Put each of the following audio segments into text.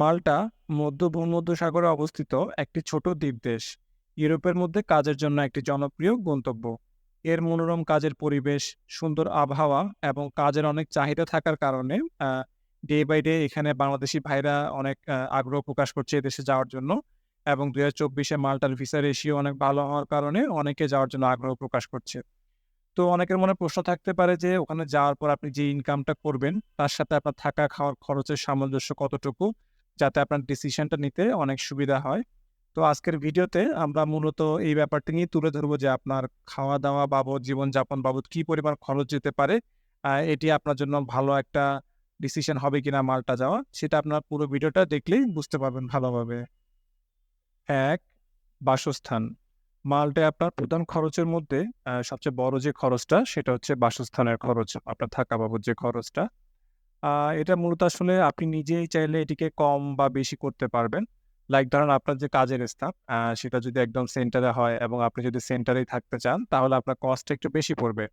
মাল্টা মধ্য ভূমধ্যসাগরে অবস্থিত একটি ছোট দ্বীপ দেশ ইউরোপের মধ্যে কাজের জন্য একটি জনপ্রিয় গন্তব্য। এর মনোরম কাজের পরিবেশ, সুন্দর আবহাওয়া এবং কাজের অনেক চাহিদা থাকার কারণে ডে বাই ডে এখানে বাংলাদেশি ভাইরা অনেক আগ্রহ প্রকাশ করছে এদেশে যাওয়ার জন্য এবং দুই হাজার চব্বিশে মাল্টার ভিসা রেশিও অনেক ভালো হওয়ার কারণে অনেকে যাওয়ার জন্য আগ্রহ প্রকাশ করছে। তো অনেকের মনে প্রশ্ন থাকতে পারে যে, ওখানে যাওয়ার পর আপনি যে ইনকামটা করবেন, তার সাথে আপনার থাকা খাওয়ার খরচের সামঞ্জস্য কতটুকু? যাতে আপনার ডিসিশনটা নিতে অনেক সুবিধা হয়। তো আজকের ভিডিওতে আমরা মূলত এই ব্যাপারটা নিয়ে তুলে ধরবো যে আপনার খাওয়া দাওয়া বাবদ, জীবনযাপন বাবদ কি পরিমাণ খরচ যেতে পারে এটি আপনার জন্য ভালো একটা ডিসিশন হবে কিনা মালটা যাওয়া, সেটা আপনার পুরো ভিডিওটা দেখলেই বুঝতে পারবেন ভালোভাবে। এক, বাসস্থান। মাল্টায় আপনার প্রধান খরচের মধ্যে সবচেয়ে বড় যে খরচটা, সেটা হচ্ছে বাসস্থানের খরচ, আপনার থাকা বাবদ যে খরচটা। এটা মূলত আসলে আপনি নিজেই চাইলে এটিকে কম বা বেশি করতে পারবেন। লাইক ধরেন আপনার যে কাজের স্থান সেটা যদি একদম সেন্টারে হয় এবং আপনি যদি সেন্টারেই থাকতে চান তাহলে আপনার কস্ট একটু বেশি পড়বে।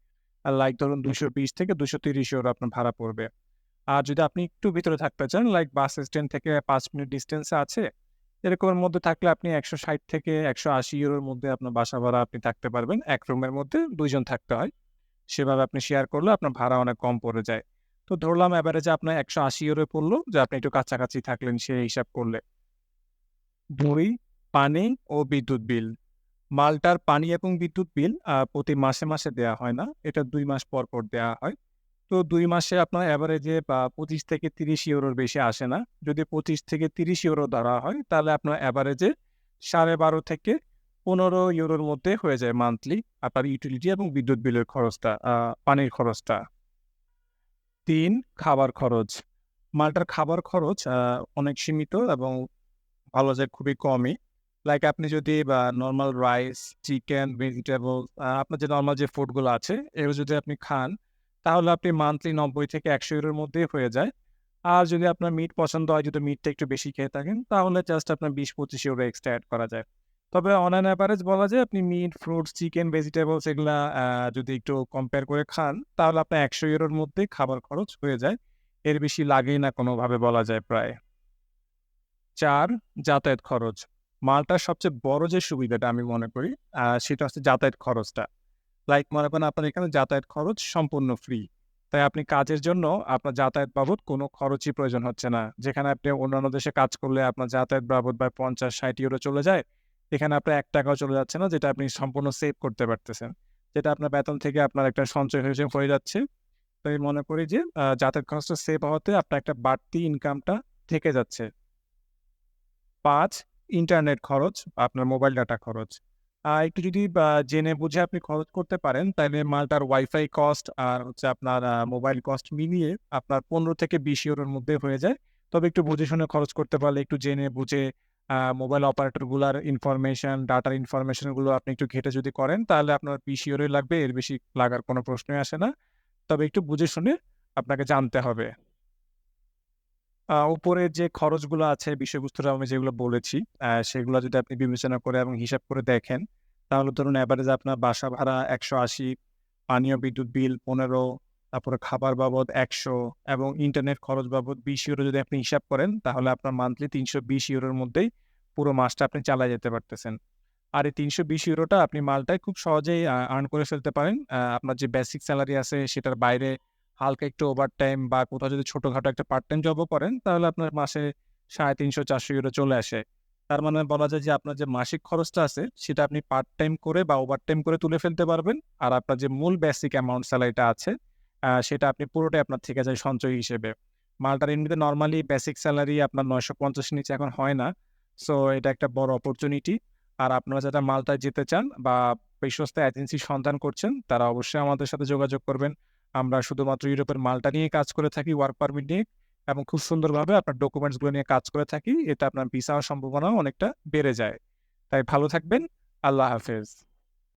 আর লাইক ধরুন দুশো বিশ থেকে দুশো তিরিশ ইউরো আপনার ভাড়া পড়বে। আর যদি আপনি একটু ভিতরে থাকতে চান লাইক বাস স্ট্যান্ড থেকে পাঁচ মিনিট ডিস্টেন্সে আছে এরকমের মধ্যে থাকলে আপনি একশো ষাট থেকে একশো আশি ইউরোর মধ্যে আপনার বাসা ভাড়া আপনি থাকতে পারবেন। এক রুমের মধ্যে দুইজন থাকতে হয়। সেভাবে আপনি শেয়ার করলে আপনার ভাড়া অনেক কম পড়ে যায়। তো ধরলাম অ্যাভারেজে আপনার একশো আশি ইউরো পড়ল, যে আপনি একটু কাছাকাছি থাকলেন, সেই হিসাব করলে। দুই পানি ও বিদ্যুৎ বিল। মালটার পানি এবং বিদ্যুৎ বিল প্রতি মাসে মাসে দেওয়া হয় না। এটা দুই মাস পর পর দেওয়া হয়। তো দুই মাসে আপনার অ্যাভারেজে বা, পঁচিশ থেকে তিরিশ ইউরোর বেশি আসে না। যদি পঁচিশ থেকে তিরিশ ইউরো ধরা হয়, তাহলে আপনার অ্যাভারেজে সাড়ে বারো থেকে পনেরো ইউরোর মধ্যে হয়ে যায় মান্থলি আপনার ইউটিলিটি এবং বিদ্যুৎ বিলের খরচটা পানির খরচটা। তিন খাবার খরচ। মাল্টার খাবার খরচ অনেক সীমিত এবং ভালো যায় খুবই কমই। লাইক আপনি যদি, বা নর্মাল রাইস চিকেন ভেজিটেবল আপনার যে নর্মাল যে ফুডগুলো আছে, এগুলো যদি আপনি খান, তাহলে আপনি মান্থলি নব্বই থেকে একশো ইউরোর মধ্যেই হয়ে যায়। আর যদি আপনার মিট পছন্দ হয়, যদি মিটটা একটু বেশি খেয়ে থাকেন, তাহলে জাস্ট আপনার বিশ পঁচিশ ইউরো এক্সট্রা অ্যাড করা যায়। তবে অন অ্যান অ্যাভারেজ বলা যায় আপনি মিট ফ্রুটস চিকেন ভেজিটেবলস এগুলা যদি একটু কম্পেয়ার করে খান, তাহলে আপনার একশো ইউরোর মধ্যে খাবার খরচ হয়ে যায়। এর বেশি লাগেই না কোনোভাবে বলা যায় প্রায়। চার, যাতায়াত খরচ। মালটার সবচেয়ে বড় যে সুবিধাটা আমি মনে করি সেটা হচ্ছে যাতায়াত খরচটা। লাইক মনে করেন আপনার এখানে যাতায়াত খরচ সম্পূর্ণ ফ্রি তাই আপনি কাজের জন্য আপনার যাতায়াত বাবদ কোনো খরচই প্রয়োজন হচ্ছে না। যেখানে আপনি অন্যান্য দেশে কাজ করলে আপনার যাতায়াত বাবদ বা পঞ্চাশ, ষাট ইউরো চলে যায়। এখানে আপনার এক টাকাও চলে যাচ্ছে না, যেটা আপনি সম্পূর্ণ সেভ করতে পারতেছেন। যেটা আপনার বেতন থেকে আপনার একটা সঞ্চয় হয়ে হয়ে যাচ্ছে। তাই মনে করি যে যাতায়াত খরচটা সেভ হওয়াতে আপনার একটা বাড়তি ইনকামটা থেকে যাচ্ছে। পাঁচ ইন্টারনেট খরচ, আপনার মোবাইল ডাটা খরচ। একটু যদি জেনে বুঝে আপনি খরচ করতে পারেন, তাহলে মালটার ওয়াইফাই কস্ট আর হচ্ছে আপনার মোবাইল কস্ট মিলিয়ে আপনার পনেরো থেকে বিশ ইউরোর মধ্যে হয়ে যায়। তবে একটু বুঝে শুনে খরচ করতে পারলে, একটু জেনে বুঝে মোবাইল অপারেটরগুলোর ইনফরমেশন ডাটার ইনফরমেশনগুলো আপনি একটু ঘেটে যদি করেন তাহলে আপনার পিসিওরই লাগবে এর বেশি লাগার কোনো প্রশ্নই আসে না। তবে একটু বুঝে শুনে আপনাকে জানতে হবে। আহ, উপরের যে খরচগুলো আছে বিষয়বস্তুটা আমি যেগুলো বলেছি সেগুলো যদি আপনি বিবেচনা করে এবং হিসাব করে দেখেন তাহলে ধরুন অ্যাভারেজ আপনার বাসা ভাড়া একশো আশি পানীয় বিদ্যুৎ বিল পনেরো তারপরে খাবার বাবদ একশো এবং ইন্টারনেট খরচ বাবদ বিশ ইউরো যদি আপনি হিসাব করেন, তাহলে আপনার মান্থলি তিনশো বিশ ইউরোর মধ্যেই পুরো মাসটা আপনি চালিয়ে যেতে পারতেছেন। আর এই তিনশো বিশ ইউরোটা আপনি মালটায় খুব সহজেই আর্ন করে ফেলতে পারেন। আপনার যে বেসিক স্যালারি আছে, সেটার বাইরে হালকা একটু ওভার টাইম বা কোথাও যদি ছোটখাটো একটা পার্ট টাইম জবও করেন, তাহলে আপনার মাসে সাড়ে তিনশো, চারশো ইউরো চলে আসে। তার মানে বলা যায় যে আপনার যে মাসিক খরচটা আছে, সেটা আপনি পার্ট টাইম করে বা ওভার টাইম করে তুলে ফেলতে পারবেন। আর আপনার যে মূল বেসিক অ্যামাউন্ট স্যালারিটা আছে সেটা আপনি পুরোটাই আপনার থেকে যায় সঞ্চয় হিসেবে। মালটার এমনিতে নর্মালি বেসিক স্যালারি আপনার নয়শো পঞ্চাশ নিচে এখন হয় না। সো এটা একটা বড় অপরচুনিটি আর আপনারা যারা মালটায় যেতে চান বা বিশ্বস্ত এজেন্সি সন্ধান করছেন, তারা অবশ্যই আমাদের সাথে যোগাযোগ করবেন। আমরা শুধুমাত্র ইউরোপের মালটা নিয়ে কাজ করে থাকি ওয়ার্ক পারমিট নিয়ে, এবং খুব সুন্দরভাবে আপনার ডকুমেন্টসগুলো নিয়ে কাজ করে থাকি। এতে আপনার ভিসা সম্ভাবনাও অনেকটা বেড়ে যায়। তাই ভালো থাকবেন। আল্লাহ হাফেজ।